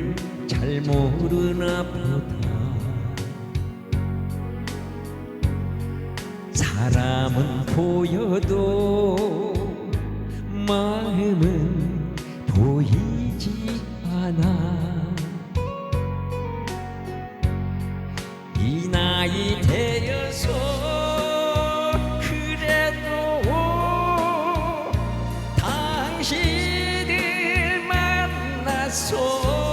잘 모르나 보다. 사람은 보여도 마음은 보이지 않아. 이 나이 되어서 당신을 만나서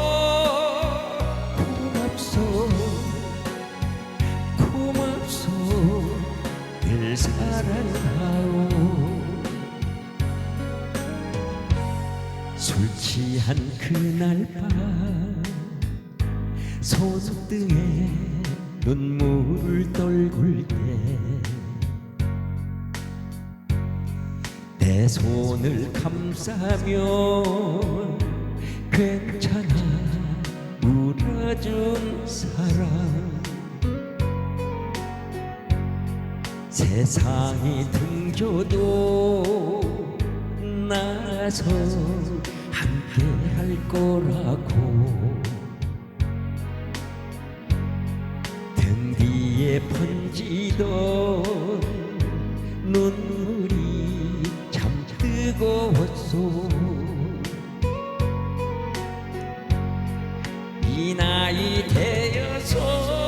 사랑하오. 술 취한 그날 밤 손등에 눈물을 떨굴 때 내 손을 감싸며 괜찮아. 울어준 사람 세상이 등져도 나서 함께 할 거라고. 등 뒤에 번지던 눈물이 참 뜨거웠소. 이 나이 되어서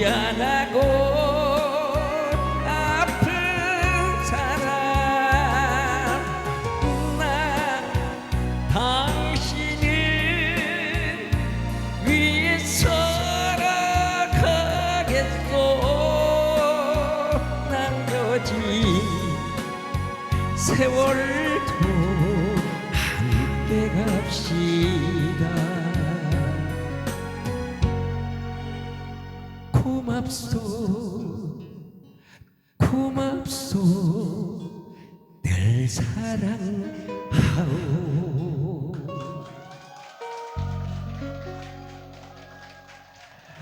미안하고 아픈 사람. 나 당신을 위해 살아가겠소. 남겨진 세월도 함께 갑시 고맙소. 고맙소. 늘 사랑하오.